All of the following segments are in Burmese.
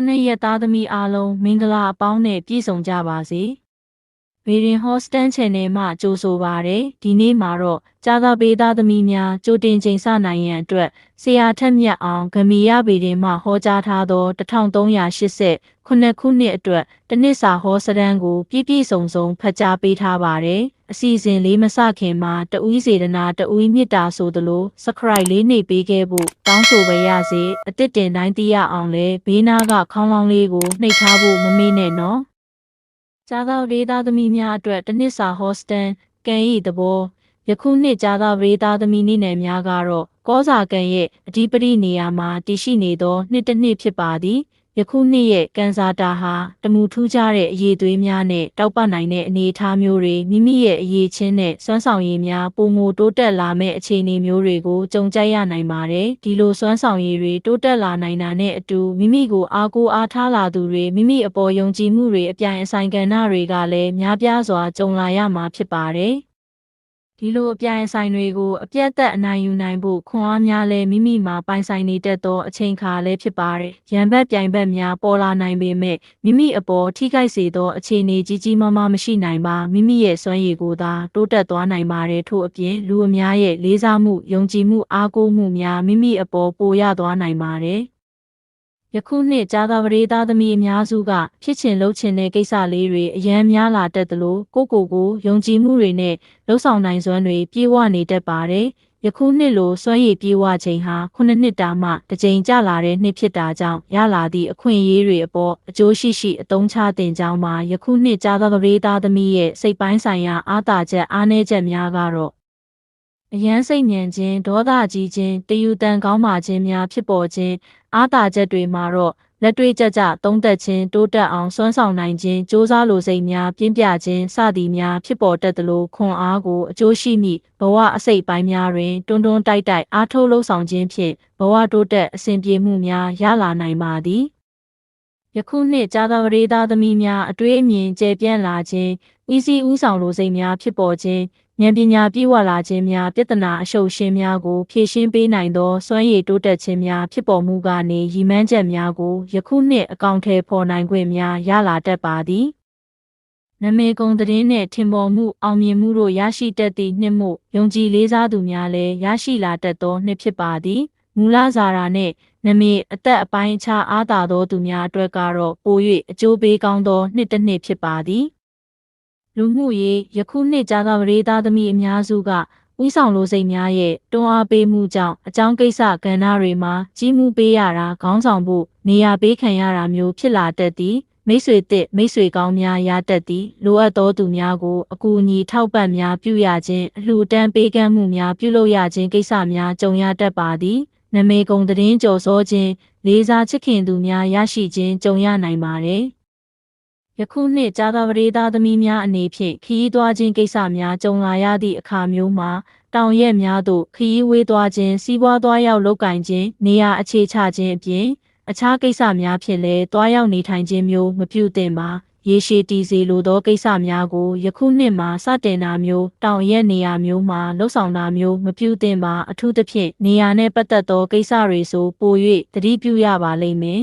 ခုနှစ်ရက်သားသမီးအားလုံးမင်္ဂလာအပေါင်းနဲ့ပြည့်စုံကြပါစေ။ ဗေရင်ဟော့စတန် channel မှကြိုဆိုပါရယ်ဒီနေ့မှာတော့ကြာသာပေးသားသမီးများကြိုတင်ချိန်ဆနိုင်ရန်အတွက်ဆရာထက်မြတ်အောင်ဂမီရဗေရင်မှဟောကြားထားသော1380ခုနှစ်ခုနှစ်အတွက်တနစ်စာဟောစတန်ကိုပြည့်ပြည့်စုံစုံဖတ်ကြားပေးထားပါရယ်အစီအစဉ်လေးမစခင်မှာတဦးစေတနာတဦးမြစ်တာဆိုသလို subscribe လေးနှိပ်ပေးခဲ့ဖို့တောင်းဆိုပါရစေအစ်စ်တင်တိုင်းသိရအောင်လဲဘေးနားကခေါင်းလောင်းလေးကိုနှိပ်ထားဖို့မမေ့နဲ့နော် ကြားသောရေးသားသမီးများအတွက်တနစ်စာဟောစတန်ကန်ဤသဘောယခုနှစ်ကြားသောရေးသားသမီးနည်းနယ်များကတော့ကောစာကန်ရဲ့အဓိပတိနေရာမှာတည်ရှိနေသောနှစ်တစ်နှစ်ဖြစ်ပါသည် ယခုနှစ်ရဲ့ကန်စာတာဟာတမူထူးခြားတဲ့အရေးသွေးများနဲ့တောက်ပနိုင်တဲ့အနေအထားမျိုးတွေမိမိရဲ့အရေးချင်းနဲ့စွမ်းဆောင်ရည်များပုံမတိုးတက်လာမဲ့အခြေအနေမျိုးတွေကိုကြုံကြရနိုင်ပါတယ်ဒီလိုစွမ်းဆောင်ရည်တွေတိုးတက်လာနိုင်တာနဲ့အတူမိမိကိုအားကိုးအားထားလာသူတွေမိမိအပေါ်ယုံကြည်မှုတွေအပြိုင်အဆိုင်ကဏ္ဍတွေကလည်းများပြားစွာကြုံလာရမှာဖြစ်ပါတယ် ဒီလိုအပြိုင်ဆိုင်တွေကိုအပြတ်သက်အနိုင်ယူနိုင်ဖို့ခွန်အားများလဲမိမိမှာပိုင်ဆိုင်နေတတ်သောအချိန်ခါလည်းဖြစ်ပါတယ်။ရန်ဘက်ပြိုင်ဘက်များပေါ်လာနိုင်ပေမဲ့မိမိအပေါ်ထိခိုက်စေသောအခြေအနေကြီးကြီးမားမားမရှိနိုင်ပါမိမိရဲ့စွမ်းရည်ကိုသာတိုးတက်သွားနိုင်ပါတယ်ထို့အပြင်လူအများရဲ့လေးစားမှုယုံကြည်မှုအားကိုးမှုများမိမိအပေါ်ပိုရသွားနိုင်ပါတယ်။ ယခုနှစ်ကြာသာပရိသားသမီးအများစုကဖြစ်ချင်လုပ်ချင်တဲ့ကိစ္စလေးတွေအယံများလာတတ်သလိုကိုကိုကိုယုံကြည်မှုတွေနဲ့လှုပ်ဆောင်နိုင်စွမ်းတွေပြေဝနေတတ်ပါတယ်။ယခုနှစ်လိုစွမ်းရည်ပြေဝချိန်ဟာခုနှစ်နှစ်တာမှတစ်ကြိမ်ကြာလာတဲ့နှစ်ဖြစ်တာကြောင့်ရလာသည့်အခွင့်အရေးတွေအပေါ်အကျိုးရှိရှိအသုံးချတင်ကြောင်းမှာယခုနှစ်ကြာသာပရိသားသမီးရဲ့စိတ်ပိုင်းဆိုင်ရာအားသာချက်အားနည်းချက်များကတော့အယမ်းစိတ်ညံခြင်းဒေါသကြီးခြင်းတယူတန်ကောင်းပါခြင်းများဖြစ်ပေါ်ခြင်း အားသာချက်တွေမှာတော့လက်တွေ့ကြကြသုံးသက်ခြင်းတိုးတက်အောင်စွမ်းဆောင်နိုင်ခြင်းစ조사လိုစိတ်များပြင်းပြခြင်းစသည်များဖြစ်ပေါ်တတ်သလိုခွန်အားကိုအကျိုးရှိမိဘဝအစိတ်ပိုင်းများတွင်တွန်းတွန်းတိုက်တိုက်အားထုတ်လှုပ်ဆောင်ခြင်းဖြင့်ဘဝတိုးတက်အစဉ်ပြေမှုများရလာနိုင်ပါသည်ယခုနှစ်ကြာသပတေးသားသမီးများအတွေ့အမြင်ကျယ်ပြန့်လာခြင်းဤစီဥဆောင်လိုစိတ်များဖြစ်ပေါ်ခြင်း ဉာဏ်ပညာပြည့်ဝလာခြင်းများပြဿနာအရှုပ်ရှင်းများကိုဖြေရှင်းပေးနိုင်သောစွမ်းရည်တိုးတက်ခြင်းများဖြစ်ပေါ်မှုကနေရည်မှန်းချက်များကိုယခုနှစ်အကောင့်ထဲပေါ်နိုင်ခွင့်များရလာတတ်ပါသည်နမေကုံသတင်းနှင့်ထင်ပေါ်မှုအောင်မြင်မှုတို့ရရှိတတ်သည့်နှစ်မှုယုံကြည်လေးစားသူများလည်းရရှိလာတတ်သောနှစ်ဖြစ်ပါသည်မူလဇာရာနှင့်နမေအသက်အပိုင်းအခြားအားသာသောသူများအတွက်ကတော့ပို၍အကျိုးပေးကောင်းသောနှစ်တစ်နှစ်ဖြစ်ပါသည် လူမှုရေးယခုနှစ်ကြာသပတေးသားသမီးအများစုကဥဆောင်လိုစိတ်များရဲ့တွန်းအားပေးမှုကြောင့်အကြောင်းကိစ္စကဏ္ဍတွေမှာကြီးမှုပေးရတာခေါင်းဆောင်ဖို့နေရာပေးခံရတာမျိုးဖြစ်လာတတ်သည်မိတ်ဆွေတစ်မိတ်ဆွေကောင်းများရတတ်သည်လိုအပ်သောသူများကိုအကူအညီထောက်ပံ့များပြုရခြင်းအလှူဒန်းပေးကမ်းမှုများပြုလုပ်ရခြင်းကိစ္စများကြုံရတတ်ပါသည်နမေကုံသတင်းကြော်စောခြင်းလေးစားချစ်ခင်သူများရရှိခြင်းကြုံရနိုင်ပါတယ် ယခုနှစ်ကြာသာပရိသသမီးများအနေဖြင့်ခရီးသွားခြင်းကိစ္စများကြုံလာရသည့်အခါမျိုးမှာတောင်ရက်များသို့ခရီးဝေးသွားခြင်းစီးပွားသွားရောက်လုပ်ကင်ခြင်းနေရာအခြေချခြင်းအပြင်အခြားကိစ္စများဖြင့်လည်းသွားရောက်နေထိုင်ခြင်းမျိုးမပြုသင့်ပါရေရှည်တည်စေလိုသောကိစ္စများကိုယခုနှစ်မှာစတင်တာမျိုးတောင်ရက်နေရာမျိုးမှာလှုပ်ဆောင်တာမျိုးမပြုသင့်ပါအထူးသဖြင့်နေရာနဲ့ပတ်သက်သောကိစ္စတွေဆိုပို၍သတိပြုရပါလိမ့်မယ်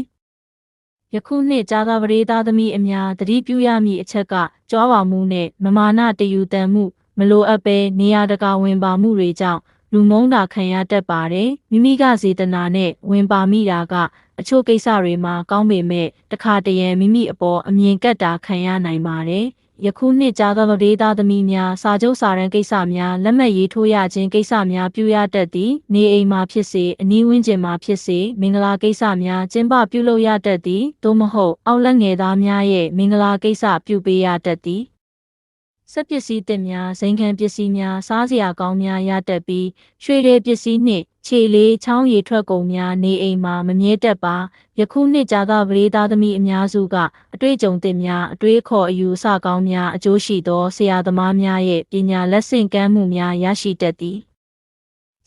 ယခုနှစ်ကြာသာပရိသားသမီးအများသတိပြုရမည့်အချက်ကကြွားပါမှုနဲ့မမာနတယူတန်မှုမလိုအပ်ပဲနေရာတကာဝင်ပါမှုတွေကြောင့်လူမုန်းတာခံရတတ်ပါတယ်မိမိကစေတနာနဲ့ဝင်ပါမိတာကအချို့ကိစ္စတွေမှာကောင်းပေမဲ့တခါတရံမိမိအပေါ်အမြင်ကက်တာခံရနိုင်ပါတယ် ယခုနှစ်ကြာသောဒေသသမီးများစာချုပ်စာတမ်းကိစ္စများလက်မှတ်ရေးထိုးရခြင်းကိစ္စများပြုရတတ်သည်နေအိမ်မှာဖြစ်စေအနီးဝန်းကျင်မှာဖြစ်စေမင်္ဂလာကိစ္စများကျင်းပပြုလုပ်ရတတ်သည်သို့မဟုတ်အောက်လက်ငယ်သားများရဲ့မင်္ဂလာကိစ္စပြုပေးရတတ်သည်စက်ပစ္စည်းသစ်များ၊ဇိမ်ခံပစ္စည်းများ၊စားစရာကောင်းများရတတ်ပြီးရွှေတွေပစ္စည်းနှင့် ခြေလေးချောင်းရည်ထွက်ကုန်များနေအိမ်မှာမမြဲတက်ပါယခုနှစ်ကြာသာပရိသားသမီးအများစုကအတွေ့အကြုံသစ်များအတွေ့အခေါ်အယူအဆကောင်းများအကျိုးရှိသောဆရာသမားများရဲ့ပညာလက်ဆင့်ကမ်းမှုများရရှိတတ်သည်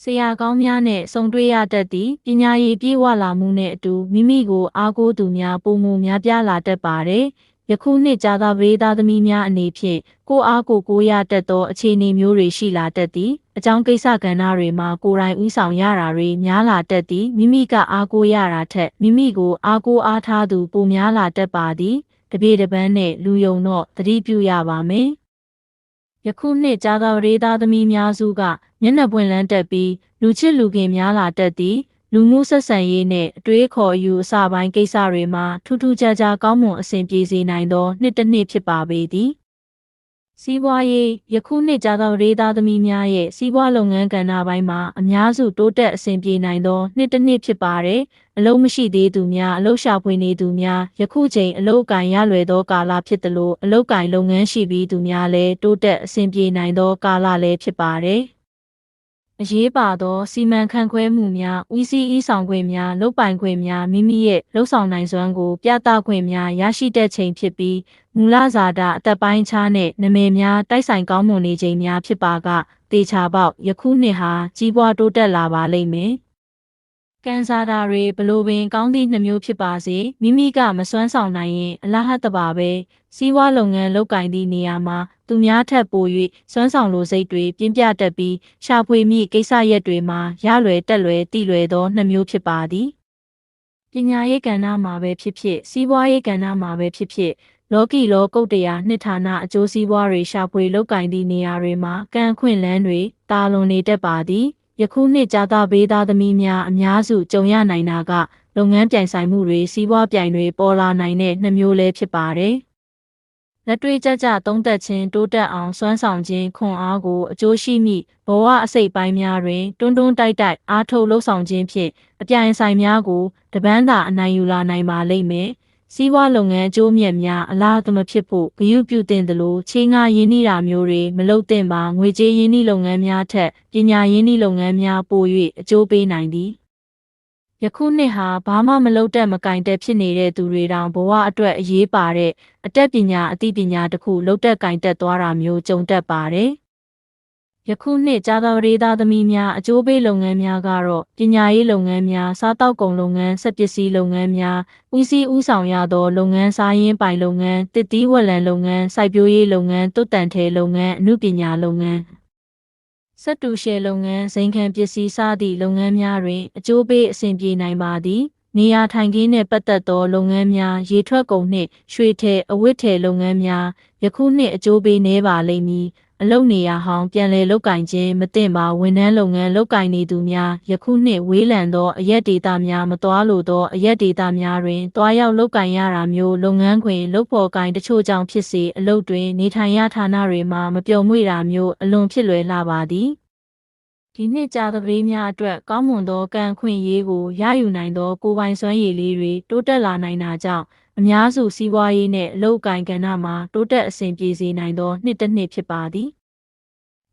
ဆရာကောင်းများနဲ့ဆုံတွေ့ရတတ်သည့်ပညာရည်ပြည့်ဝလာမှုနဲ့အတူမိမိကိုအားကိုးသူများပုံမှုများပြားလာတတ်ပါတယ် ယခုနှစ်ကြာသာပရိသားသမီးများအနေဖြင့်ကိုအားကိုကိုရတတ်သောအခြေအနေမျိုးတွေရှိလာတတ်သည်အကြောင်းကိစ္စကဏ္ဍတွေမှာကိုယ်တိုင်ဥဆောင်ရတာတွေများလာတတ်သည်မိမိကအားကိုရတာထက်မိမိကိုအားကိုအားထားသူပိုများလာတတ်ပါသည်တပြေတပန်းနဲ့လူယုံတော့သတိပြုရပါမယ်ယခုနှစ်ကြာသာပရိသားသမီးများစုကမျက်နှာပွင့်လန်းတက်ပြီးလူချစ်လူခင်များလာတတ်သည် လူမှုဆက်ဆံရေးနဲ့အတွေးခေါ်အယူအဆပိုင်းကိစ္စတွေမှာထူးထူးခြားခြားကောင်းမွန်အဆင်ပြေစေနိုင်သောနှစ်တစ်နှစ်ဖြစ်ပါပေသည်စီးပွားရေးယခုနှစ်ကြာသောရေးသားသမီးများရဲ့စီးပွားလုပ်ငန်းကဏ္ဍပိုင်းမှာအများစုတိုးတက်အဆင်ပြေနိုင်သောနှစ်တစ်နှစ်ဖြစ်ပါတယ်အလုံးမရှိသေးသူများအလုံးရှာဖွေနေသူများယခုချိန်အလုံးအကင်ရလွယ်သောကာလဖြစ်သလိုအလုံးကင်လုပ်ငန်းရှိပြီးသူများလည်းတိုးတက်အဆင်ပြေနိုင်သောကာလလည်းဖြစ်ပါတယ် အရေးပါသောစီမံခန့်ခွဲမှုများဦးစီးဤဆောင်ခွင့်များလုပ်ပိုင်ခွင့်များမိမိရဲ့လှုပ်ဆောင်နိုင်စွမ်းကို ပြသခွင့်များရရှိတဲ့ချိန်ဖြစ်ပြီးမူလဇာတာအသက်ပိုင်းခြားနဲ့နမည်များတိုက်ဆိုင်ကောင်းမွန်နေချိန်များဖြစ်ပါကတေချာပေါက်ယခုနှစ်ဟာကြီးပွားတိုးတက်လာပါလိမ့်မယ် ကန်ဆာတာတွေဘလို့ပင်ကောင်းသည့်နှမျိုးဖြစ်ပါစေမိမိကမစွမ်းဆောင်နိုင်ရင်အလားဟတ်တပါပဲစီးပွားလုပ်ငန်းလုပ်ကင်သည့်နေရာမှာသူများထက်ပို၍စွမ်းဆောင်လိုစိတ်တွေပြင်းပြတတ်ပြီးရှာဖွေမိကိစ္စရက်တွေမှာရလွယ်တက်လွယ်တိလွယ်သောနှမျိုးဖြစ်ပါသည်ပညာရေးကဏ္ဍမှာပဲဖြစ်ဖြစ်စီးပွားရေးကဏ္ဍမှာပဲဖြစ်ဖြစ်လောကီလောကုတ်တရားနှစ်ဌာနအကျိုးစီးပွားတွေရှာဖွေလုပ်ကင်သည့်နေရာတွေမှာကန့်ခွင့်လန်းတွေတာလွန်နေတတ်ပါသည် ယခုနှစ်ကြာသဘေးသားသမီးများအများစုကြုံရနိုင်တာကလုပ်ငန်းပြိုင်ဆိုင်မှုတွေစီးပွားပြိုင်တွေပေါ်လာနိုင်တဲ့နှမျိုးလည်းဖြစ်ပါတယ်။လက်တွေ့ကြကြသုံးသက်ခြင်းတိုးတက်အောင်စွမ်းဆောင်ခြင်းခွန်အားကိုအကျိုးရှိမိဘဝအစိတ်ပိုင်းများတွင်တွန်းတွန်းတိုက်တိုက်အားထုတ်လှုပ်ဆောင်ခြင်းဖြင့်အပြိုင်ဆိုင်များကိုတပန်းသာအနိုင်ယူလာနိုင်ပါလိမ့်မယ်။ စီးပွားလုပ်ငန်းအကျိုးမြတ်များအလားတမဖြစ်ဖို့ဂရုပြုတင်သလိုချေးငှားရင်းနှီးတာမျိုးတွေမလုပ်သင့်ပါငွေကြေးရင်းနှီးလုပ်ငန်းများထက်ပညာရင်းနှီးလုပ်ငန်းများပို၍အကျိုးပေးနိုင်သည်ယခုနှစ်ဟာဘာမှမလုပ်တတ်မကင်တက်ဖြစ်နေတဲ့သူတွေတောင်ဘဝအတွက်အရေးပါတဲ့အတတ်ပညာအသိပညာတစ်ခုလုပ်တတ်ကင်တက်သွားတာမျိုးကြုံတတ်ပါတယ်။ ယခုနှစ်ကြာသာရေးသားသမီးများအကျိုးပေးလုပ်ငန်းများကတော့ပညာရေးလုပ်ငန်းများစားတောက်ကုန်လုပ်ငန်းစက်ပစ္စည်းလုပ်ငန်းများဦးစီးဦးဆောင်ရသောလုပ်ငန်းစားရင်းပိုင်လုပ်ငန်းတစ်တီးဝက်လံလုပ်ငန်းစိုက်ပျိုးရေးလုပ်ငန်းတုတ်တန်ထဲလုပ်ငန်းအမှုပညာလုပ်ငန်းစက်တူရှယ်လုပ်ငန်းဇိမ်ခံပစ္စည်းစသည့်လုပ်ငန်းများတွင်အကျိုးပေးအဆင်ပြေနိုင်ပါသည်နေရာထိုင်ခင်းနှင့်ပတ်သက်သောလုပ်ငန်းများရေထွက်ကုန်နှင့်ရွှေထည်အဝတ်ထည်လုပ်ငန်းများယခုနှစ်အကျိုးပေးနေပါလိမ့်မည် အလုပ်နေရာဟောင်းပြန်လည်လုပ်ကင်ခြင်းမတင်ပါဝန်ထမ်းလုပ်ငန်းလုပ်ကင်နေသူများယခုနှစ်ဝေးလံသောအရက်ဒေတာများမတော်လိုသောအရက်ဒေတာများတွင်တွားရောက်လုပ်ကင်ရတာမျိုးလုပ်ငန်းခွင်လုပ်ဖော်ကင်တချို့ကြောင့်ဖြစ်စေအလုပ်တွင်နေထိုင်ရဌာနတွေမှာမပြုံမွေ့တာမျိုးအလွန်ဖြစ်လွယ်လာပါသည်ဒီနှစ်ကြာသပတေးများအတွက်ကောင်းမွန်သောကံခွင့်ရေးကိုရယူနိုင်သောကိုပိုင်စွမ်းရည်လေးတွေတိုးတက်လာနိုင်တာကြောင့် အများစုစီးပွားရေးနဲ့အလုပ်ကိုင်ကဏ္ဍမှာတိုးတက်အဆင်ပြေစေနိုင်သောနှစ်တစ်နှစ်ဖြစ်ပါသည်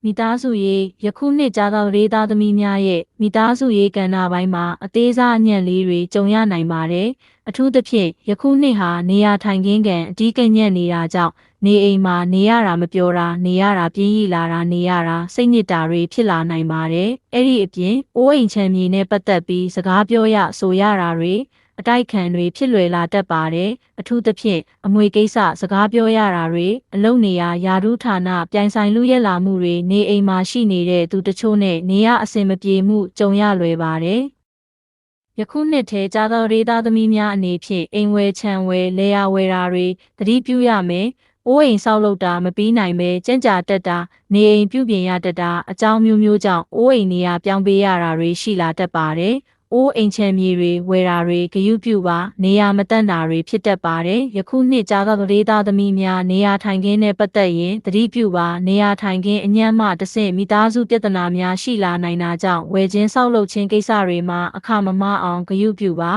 မိသားစုရေးယခုနှစ်ကြာသောရေးသားသမီးများရဲ့မိသားစုရေးကဏ္ဍပိုင်းမှာအသေးစားအညံ့လေးတွေကြုံရနိုင်ပါတယ်။အထူးသဖြင့်ယခုနှစ်ဟာနေရာထိုင်ခင်းကန်အဓိကညံ့နေတာကြောင့်နေအိမ်မှာနေရတာမပြောတာနေရတာပြင်းရလာတာနေရတာစိတ်ညစ်တာတွေဖြစ်လာနိုင်ပါတယ်။အဲ့ဒီအပြင်အိုးအိမ်ချမ်းမြေနဲ့ပတ်သက်ပြီးစကားပြောရဆိုရတာတွေ အတိုက်ခံတွေဖြစ်လွယ်လာတတ်ပါတယ်အထူးသဖြင့်အမွေကိစ္စစကားပြောရတာတွေအလုံနေရာယာရုဌာနပြိုင်ဆိုင်လူရက်လာမှုတွေနေအိမ်မှာရှိနေတဲ့သူတချို့နဲ့နေရအဆင်မပြေမှုကြုံရလွယ်ပါတယ်ယခုနှစ်ထဲကြာသောရေးသားသမီးများအနေဖြင့်အိမ်ဝယ်ခြံဝယ်လေယာဝယ်တာတွေသတိပြုရမယ်။အိုးအိမ်ဆောက်လုပ်တာမပြီးနိုင်ပဲကြံ့ကြာတက်တာနေအိမ်ပြုပြင်ရတတ်တာအကြောင်းမျိုးမျိုးကြောင့်အိုးအိမ်နေရာပြောင်းပေးရတာတွေရှိလာတတ်ပါတယ်။ အိုးအိမ်ချမ်းမြေတွေဝယ်တာတွေဂယုပြုပါနေရာမတန့်တာတွေဖြစ်တတ်ပါတယ်ယခုနှစ်ကြာသောဒေတာသမီးများနေရာထိုင်ခင်းနဲ့ပတ်သက်ရင်သတိပြုပါနေရာထိုင်ခင်းအညံ့မှတဆင့်မိသားစုပြဿနာများရှိလာနိုင်တာကြောင့်ဝယ်ခြင်းဆောက်လုပ်ခြင်းကိစ္စတွေမှာအခမမအောင်ဂယုပြုပါ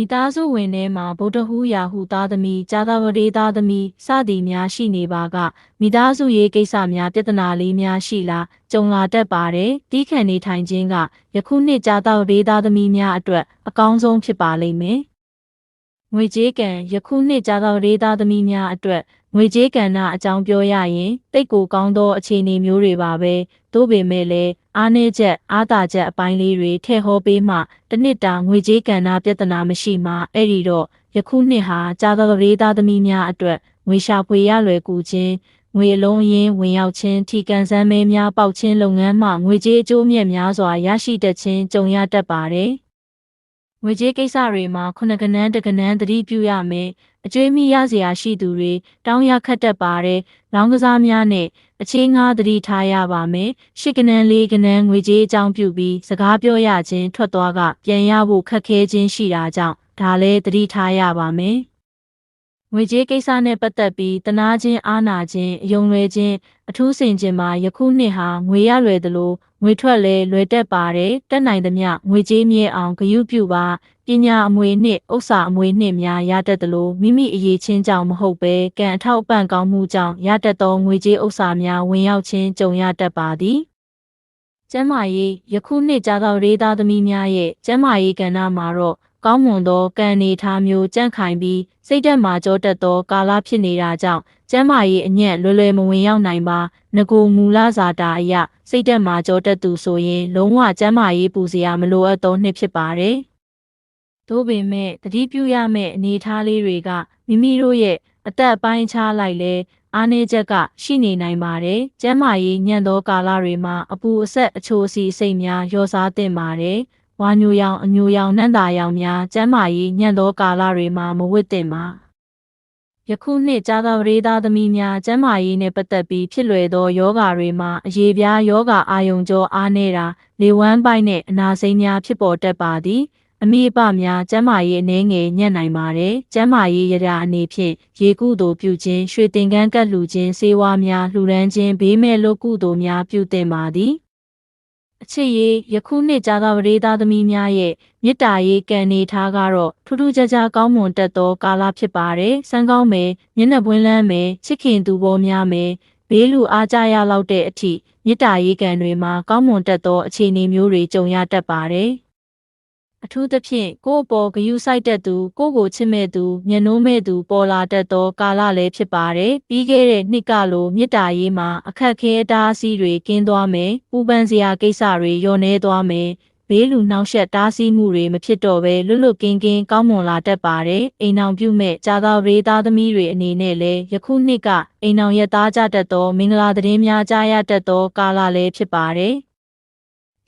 မိသားစုဝင်ထဲမှာဗုဒ္ဓဟူရာဟုသားသမီး၊ကြာသပတေးသားသမီးစသည်များရှိနေပါကမိသားစုရေးကိစ္စများပြဿနာလေးများရှိလာကြုံလာတတ်ပါတယ်။တီးခံနေထိုင်ခြင်းကယခုနှစ်ကြာသပတေးသားသမီးများအတွက်အကောင်းဆုံးဖြစ်ပါလိမ့်မယ်။ငွေကြေးကံယခုနှစ်ကြာသောဒေသသမီးများအတွက်ငွေကြေးကဏ္ဍအကြောင်းပြောရရင်တိတ်ကိုကောင်းသောအခြေအနေမျိုးတွေပါပဲသို့ပေမဲ့လည်း အားနည်းချက်အားသာချက်အပိုင်းလေးတွေထည့်ဟောပေးမှတစ်နှစ်တာငွေကြေးကဏ္ဍပြဿနာမရှိမှအဲ့ဒီတော့ယခုနှစ်ဟာကြာသောဒေသသမီးများအတွက်ငွေရှာဖွေရလွယ်ကူခြင်းငွေအလုံးအရင်းဝင်ရောက်ခြင်းထီကန်စမ်းမဲများပေါက်ခြင်းလုပ်ငန်းမှငွေကြေးအကျိုးမြတ်များစွာရရှိတတ်ခြင်းကြုံရတတ်ပါတယ်။ငွေကြေးကိစ္စတွေမှာခုနကနန်းတကနန်းသတိပြုရမယ်။ အကျွေးမိရစရာရှိသူတွေတောင်းရခတ်တတ်ပါတယ်။လောင်းကစားများနဲ့အခြေငှားသတိထားရပါမယ်။ရှစ်ကနန်းလေးကနန်းငွေကြေးအကြောင်းပြုပြီးစကားပြောရခြင်းထွက်သွားကပြန်ရဖို့ခက်ခဲခြင်းရှိတာကြောင့်ဒါလည်းသတိထားရပါမယ်။ ငွေကြေးကိစ္စနဲ့ပတ်သက်ပြီးတနာချင်းအားနာချင်းအယုံလွယ်ချင်းအထူးစင်ချင်းမှာယခုနှစ်ဟာငွေရလွယ်သလိုငွေထွက်လဲလွယ်တက်ပါတယ်တက်နိုင်သမျှငွေကြေးမြဲအောင်ဂရုပြုပါပညာအမွေနှစ်ဥစ္စာအမွေနှစ်များရတတ်သလိုမိမိအရေးချင်းကြောင့်မဟုတ်ပဲကံအထောက်အပံ့ကောင်းမှုကြောင့်ရတတ်သောငွေကြေးဥစ္စာများဝင်ရောက်ခြင်းကြုံရတတ်ပါသည်ကျမ်းမာရေးယခုနှစ်ကြာသောရေးသားသမီးများရဲ့ကျမ်းမာရေးကဏ္ဍမှာတော့ ကောင်းမွန်သောကံနေထားမျိုးကြန့်ခိုင်ပြီးစိတ်တက်မာကြောတက်သောကာလဖြစ်နေတာကြောင့်ကျမ်းမာရေးအညံ့လွယ်လွယ်မဝင်ရောက်နိုင်ပါငကိုမူလဇာတာအယစိတ်တက်မာကြောတက်သူဆိုရင် လုံးဝကျမ်းမာရေးပူစရာမလိုအပ်သောနှစ်ဖြစ်ပါတယ်။သို့ပေမဲ့တတိပြုရမယ့်အနေအထားလေးတွေကမိမိတို့ရဲ့အသက်အပိုင်းခြားလိုက်လဲအားနည်းချက်ကရှိနေနိုင်ပါတယ်။ကျမ်းမာရေးညံ့သောကာလတွေမှာအပူအဆက်အချိုးအစီအစိတ်များရောစားသင့်ပါတယ်။ ဝါညိုရောင်အညိုရောင်နန္တာရောင်များကျမ်းမာရေးညံ့သောကာလတွေမှာမဝတ်သင့်ပါယခုနှစ်ကြာသာပရိသသမီးများကျမ်းမာရေးနှင့်ပတ်သက်ပြီးဖြစ်လွယ်သောယောဂါတွေမှာအရေးပြားယောဂါအာယုံကြောအားနေတာလေဝမ်းပိုက်နှင့်အနာစိမ်းများဖြစ်ပေါ်တတ်ပါသည်အမိအပများကျမ်းမာရေးအနေငယ်ညံ့နိုင်ပါတယ်။ကျမ်းမာရေးရရာအနေဖြင့်ရေကုသိုလ်ပြုခြင်းရွှေသင်္ကန်းကတ်လှူခြင်းစေဝါများလှူဒန်းခြင်းဘေးမဲ့လို့ကုသိုလ်များပြုသင့်ပါသည်။ အချစ်ရေးယခုနှစ်ကြာသာပရိသားသမီးများရဲ့မေတ္တာရေးကံနေထားကတော့ထူးထူးခြားခြားကောင်းမွန်တတ်သောကာလဖြစ်ပါတယ်။စံကောင်းမယ်၊မျက်နှာပွင့်လန်းမယ်၊ချစ်ခင်သူပေါ်များမယ်၊ဘေးလူအားကြရလောက်တဲ့အထိမေတ္တာရေးကံတွေမှာကောင်းမွန်တတ်သောအခြေအနေမျိုးတွေကြုံရတတ်ပါတယ်။ အထူးသဖြင့်ကိုယ့်အပေါ်ဂယုစိုက်တတ်သူကိုယ့်ကိုချစ်မဲ့သူမျက်နှိုးမဲ့သူပေါ်လာတတ်သောကာလလည်းဖြစ်ပါတယ်ပြီးခဲ့တဲ့နှစ်ကလိုမြစ်တာရေးမှာအခက်ခဲအတားအဆီးတွေကင်းသွားမယ်ပူပန်စရာကိစ္စတွေလျော့နေသွားမယ်ဘေးလူနှောက်ယှက်တားဆီးမှုတွေမဖြစ်တော့ဘဲလွတ်လွတ်ကင်းကင်းကောင်းမွန်လာတတ်ပါတယ်အိမ်အောင်ပြုမဲ့ကြာသာရေသားသမီးတွေအနေနဲ့လည်းယခုနှစ်ကအိမ်အောင်ရသားကြတတ်သောမင်္ဂလာသတင်းများကြားရတတ်သောကာလလည်းဖြစ်ပါတယ်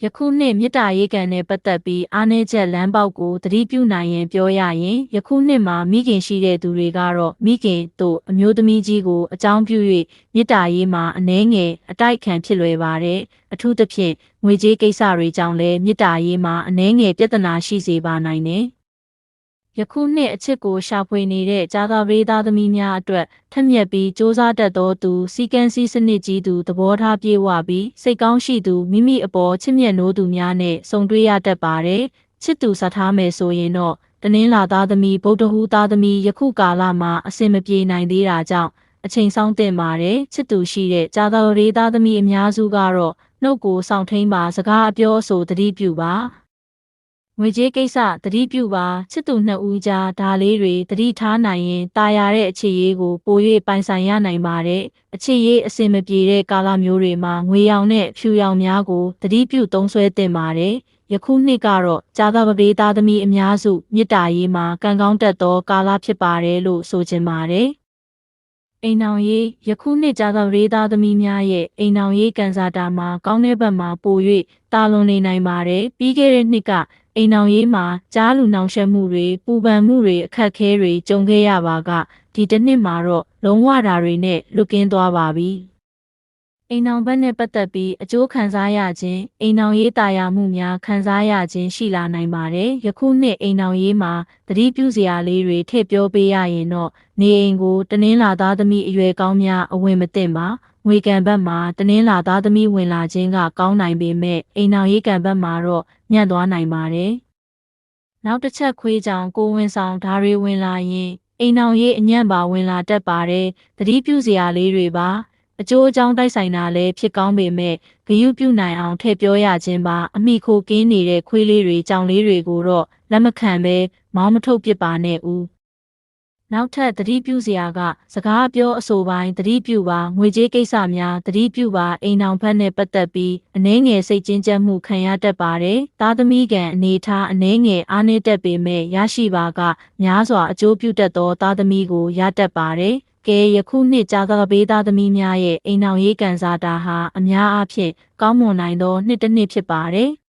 ယခုနှစ်မြစ်တာရေးကန်နဲ့ပတ်သက်ပြီးအားနည်းချက်လမ်းပေါက်ကိုသတိပြုနိုင်ရင်ပြောရရင်ယခုနှစ်မှာမိခင်ရှိတဲ့သူတွေကတော့မိခင်တို့အမျိုးသမီးကြီးကိုအကြောင်းပြု၍မြစ်တာရေးမှာအနှဲငယ်အတိုက်ခံဖြစ်လွယ်ပါတယ်အထူးသဖြင့်ငွေကြေးကိစ္စတွေကြောင့်လည်းမြစ်တာရေးမှာအနှဲငယ်ပြဿနာရှိစေပါနိုင်တယ် ယခုနှစ်အချစ်ကိုရှာဖွေနေတဲ့ဂျာသာရေးသားသမီးများအတွက်ထက်မြက်ပြီးစ조사တတ်သောသူစီကံစီစနစ်ကြီးသူသဘောထားပြေဝပြီးစိတ်ကောင်းရှိသူမိမိအပေါ်ချစ်မြတ်နိုးသူများနဲ့ဆုံတွေ့ရတတ်ပါတယ်ချစ်သူစားထားမယ်ဆိုရင်တော့တနင်္လာသားသမီးဗုဒ္ဓဟူးသားသမီးယခုကာလမှာအဆင်မပြေနိုင်သေးတာကြောင့်အချိန်ဆောင်တင်ပါတယ်ချစ်သူရှိတဲ့ဂျာသာရေးသားသမီးအများစုကတော့နှုတ်ကိုစောင့်ထိန်ပါစကားအပြောအဆိုတတိပြုပါ ငွေကြေးကိစ္စသတိပြုပါချစ်သူနှစ်ဦးကြားဒါလေးတွေသတိထားနိုင်ရင်တာယာတဲ့အခြေရေးကိုပို၍ပိုင်ဆိုင်ရနိုင်ပါတယ်အခြေရေးအစင်မပြေတဲ့ကာလမျိုးတွေမှာငွေရောင်နဲ့ဖြူရောင်များကိုသတိပြုသုံးစွဲသင့်ပါတယ်ယခုနှစ်ကတော့ကြာသပတေးသားသမီးအများစုမြစ်တာရေးမှာကံကောင်းတတ်သောကာလဖြစ်ပါတယ်လို့ဆိုချင်ပါတယ်အိမ်အောင်ရေးယခုနှစ်ကြာသောရေသားသမီးများရဲ့အိမ်အောင်ရေးကန်စာတာမှာကောင်းတဲ့ဘက်မှာပို၍တာလွန်နေနိုင်ပါတယ်ပြီးခဲ့တဲ့နှစ်က အိမ်အောင်ရေးမှာကြားလူနှောင်ယှက်မှုတွေပူပန်မှုတွေအခက်ခဲတွေကြုံခဲ့ရပါကဒီတစ်နှစ်မှာတော့လုံးဝတာတွေနဲ့လွတ်ကင်းသွားပါပြီအိမ်အောင်ဘက်နဲ့ပတ်သက်ပြီးအကျိုးခံစားရခြင်းအိမ်အောင်ရေးတာယာမှုများခံစားရခြင်းရှိလာနိုင်ပါတယ်ယခုနှစ်အိမ်အောင်ရေးမှာတတိပြုစရာလေးတွေထည့်ပြောပေးရရင်တော့နေအိမ်ကိုတနင်္လာသားသမီးအရွယ်ကောင်းများအဝင်မသိမ့်ပါ ငွေကံဘက်မှာတနင်္လာသားသမီးဝင်လာခြင်းကကောင်းနိုင်ပေမဲ့အိမ်အောင်ရေးကံဘက်မှာတော့ညံ့သွားနိုင်ပါတယ်။နောက်တစ်ချက်ခွေးကြောင်ကိုဝင်ဆောင်ဓာရီဝင်လာရင်အိမ်အောင်ရေးအညံ့ပါဝင်လာတတ်ပါတယ်။တတိပြုစရာလေးတွေပါအကျိုးအကြောင်းတိုက်ဆိုင်တာလည်းဖြစ်ကောင်းပေမဲ့ဂယုပြုနိုင်အောင်ထည့်ပြောရခြင်းပါအမိခိုကင်းနေတဲ့ခွေးလေးတွေကြောင်လေးတွေကိုတော့လက်မခံပဲမောင်းမထုတ်ပစ်ပါနဲ့ဦး နောက်ထပ်သတိပြုစရာက စကားပြောအဆိုပိုင်းသတိပြုပါငွေကြေးကိစ္စများသတိပြုပါအိမ်အောင်ဖက်နဲ့ပတ်သက်ပြီးအနှဲငယ်စိတ်ကျဉ်ကျပ်မှုခံရတတ်ပါတယ်။သားသမီးကံအနေထားအနှဲငယ်အားနည်းတတ်ပေမဲ့ရရှိပါကများစွာအကျိုးပြုတတ်သောသားသမီးကိုရတတ်ပါတယ်။ကဲယခုနှစ်ကြာသပတေးသားသမီးများရဲ့အိမ်အောင်ရေးကန်စားတာဟာအများအားဖြင့်ကောင်းမွန်နိုင်သောနှစ်တစ်နှစ်ဖြစ်ပါတယ်။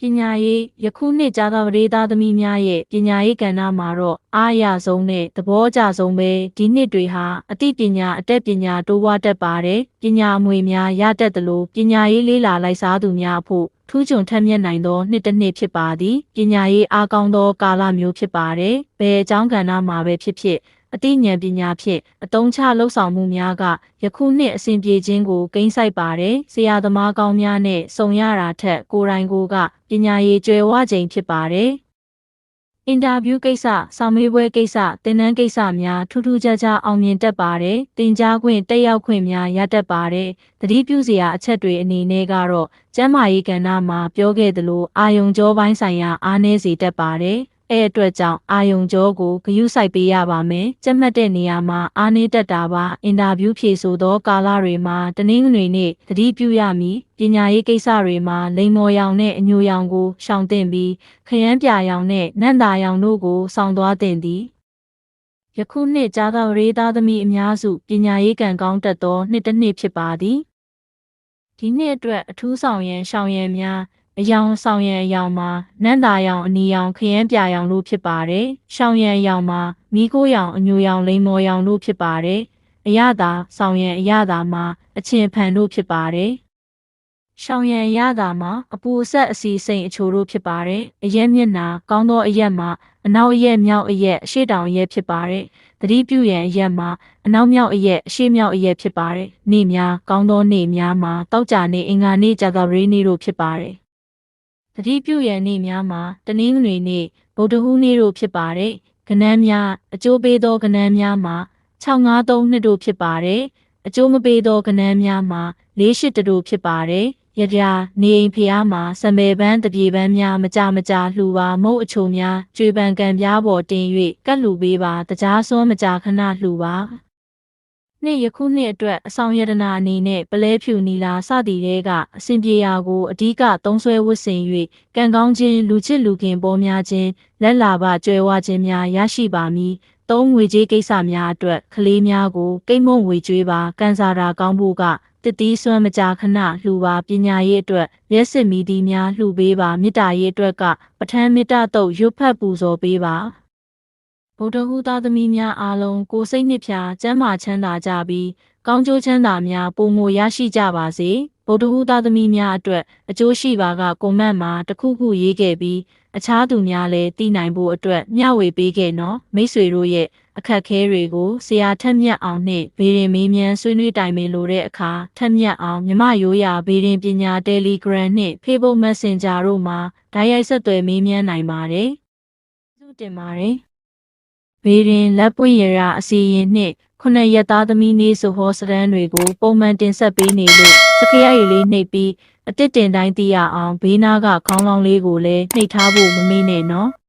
ပညာရေးယခုနှစ်ကြာသပတေးသားသမီးများရဲ့ပညာရေးကဏ္ဍမှာတော့အားရဆုံးနဲ့သဘောကျဆုံးပဲဒီနှစ်တွေဟာအသိပညာအတတ်ပညာတိုးပွားတတ်ပါတယ်ပညာအမွေများရတတ်သလိုပညာရေးလေးလာလိုက်စားသူများအဖို့ထူးချွန်ထက်မြက်နိုင်သောနှစ်တစ်နှစ်ဖြစ်ပါသည်ပညာရေးအားကောင်းသောကာလမျိုးဖြစ်ပါတယ်ဘယ်အကြောင်းကဏ္ဍမှာပဲဖြစ်ဖြစ် အသိဉာဏ်ပညာဖြင့်အတုံးချလှုပ်ဆောင်မှုများကယခုနှစ်အစဉ်ပြေခြင်းကိုကိန်းဆိုင်ပါတယ်ဆရာသမားကောင်းများနဲ့စုံရတာထက်ကိုယ်တိုင်ကိုယ်ကပညာရေးကျွယ်ဝခြင်းဖြစ်ပါတယ်အင်တာဗျူးကိစ္စ၊ဆောင်းမေးပွဲကိစ္စ၊တင်နန်းကိစ္စများထူးထူးခြားခြားအောင်မြင်တတ်ပါတယ်။တင် जा ခွင့်တက်ရောက်ခွင့်များရတတ်ပါတယ်။သတိပြုစရာအချက်တွေအနေနဲ့ကတော့ကျမ်းမာရေးကဏ္ဍမှာပြောခဲ့သလိုအာယုံကြောပိုင်းဆိုင်ရာအားနည်းစေတတ်ပါတယ်။ အဲအတွက်ကြောင့်အာယုံကြောကိုဂရုစိုက်ပေးရပါမယ်။ကြက်မှတ်တဲ့နေရာမှာအားနည်းတတ်တာပါ။အင်တာဗျူးဖြေဆိုသောကာလတွေမှာတနင်္ဂနွေနေ့သတိပြုရမည်။ပညာရေးကိစ္စတွေမှာလိန်မော်ရောင်နဲ့အညိုရောင်ကိုရှောင်သင့်ပြီးခရမ်းပြာရောင်နဲ့နန့်တာရောင်တို့ကိုစောင့်သွားသင့်သည်။ယခုနှစ်ကြာသာရေးသားသမီးအများစုပညာရေးကံကောင်းတတ်သောနှစ်တစ်နှစ်ဖြစ်ပါသည်။ဒီနှစ်အတွက်အထူးဆောင်ရန်ရှောင်ရန်များ အယောင်ဆောင်ရန်အယောင်မှာနန့်တာရောင်အနီရောင်ခရမ်းပြာရောင်တို့ဖြစ်ပါတယ်။ရှောင်ရန်အယောင်မှာမီးကိုရောင်အညိုရောင်လိမ္မော်ရောင်တို့ဖြစ်ပါတယ်။အရသာဆောင်ရန်အရသာမှာအချင်ဖန်တို့ဖြစ်ပါတယ်။ရှောင်ရန်ရတာမှာအပူအဆက်အစီစိန်အချိုတို့ဖြစ်ပါတယ်။အရက်မျက်နာကောင်းသောအရက်မှာအနောက်အရက်မြောက်အရက်အရှေ့တောင်အရက်ဖြစ်ပါတယ်။သတိပြုရန်အရက်မှာအနောက်မြောက်အရက်အရှေ့မြောက်အရက်ဖြစ်ပါတယ်။နေ့များကောင်းသောနေ့များမှာတောက်ကြနေ့အင်္ဂါနေ့ကြာသပတေးနေ့တို့ဖြစ်ပါတယ်။ သတိပြုရန်နေ့များမှာတနင်္ဂနွေနေ့ဗုဒ္ဓဟူးနေ့တို့ဖြစ်ပါတယ်။ကဏ္ဍများအကျိုးပေးသောကဏ္ဍများမှာ653နှစ်တို့ဖြစ်ပါတယ်။အကျိုးမပေးသောကဏ္ဍများမှာ48တို့ဖြစ်ပါတယ်။ရကြနေအိမ်ဖျားမှာစံပေပန်းတပြေပန်းများမကြမကြလှူပါမုတ်အချိုများကျွေပန်ကံပြားပေါ်တင်၍ကတ်လှူပေးပါတကြားစွန်းမကြခဏလှူပါ နှစ်ယခုနှစ်အတွက်အဆောင်ရတနာအနေနဲ့ပလဲဖြူနီလာစသည်တွေကအစဉ်ပြေရာကိုအဓိကသုံးဆွဲဝတ်ဆင်၍ကံကောင်းခြင်းလူချစ်လူခင်ပေါ်များခြင်းလက်လာပကြွယ်ဝခြင်းများရရှိပါမည်သုံးငွေကြေးကိစ္စများအတွက်ကလေးများကိုကိမ့်မုံဝေကျွေးပါကန်စာတာကောင်းဖို့ကတတိဆွမ်းမကြာခဏလှူပါပညာရေးအတွက်ရက်စစ်မီဒီများလှူပေးပါမေတ္တာရေးအတွက်ကပဋ္ဌာန်းမေတ္တာတုတ်ရွတ်ဖတ်ပူဇော်ပေးပါ ဗုဒ္ဓဟူသားသမီးများအားလုံးကိုစိတ်နှစ်ဖြာကျမ်းမာချမ်းသာကြပြီးကောင်းကျိုးချမ်းသာများပုံမရရှိကြပါစေဗုဒ္ဓဟူသားသမီးများအတွက်အကျိုးရှိပါကကွန်မန့်မှာတခုခုရေးခဲ့ပြီးအခြားသူများလည်းသိနိုင်ဖို့အတွက်မျှဝေပေးခဲ့နော်မိတ်ဆွေတို့ရဲ့အခက်ခဲတွေကိုဆရာထက်မြက်အောင်နဲ့ဗေရင်မေးမြန်းဆွေးနွေးတိုင်ပင်လိုတဲ့အခါထက်မြက်အောင်မြမရိုးရာဗေရင်ပညာ Telegram နဲ့ Facebook Messenger တို့မှာဓာတ်ရိုက်ဆက်သွယ်မေးမြန်းနိုင်ပါတယ်။ဆုတင်ပါတယ်။ ဘေးရင် လက်ပွင့်ရရာအစီရင်နှင့်ခုနှစ်ရက်သားသမီးနေဆိုဟောစရန်တွေကိုပုံမှန်တင်ဆက်ပေးနေလို့စခရရည်လေးနှိပ်ပြီးအတစ်တင်တိုင်းသိရအောင်ဘေးနားကခေါင်းလောင်းလေးကိုလည်းနှိပ်ထားဖို့မမေ့နဲ့နော်။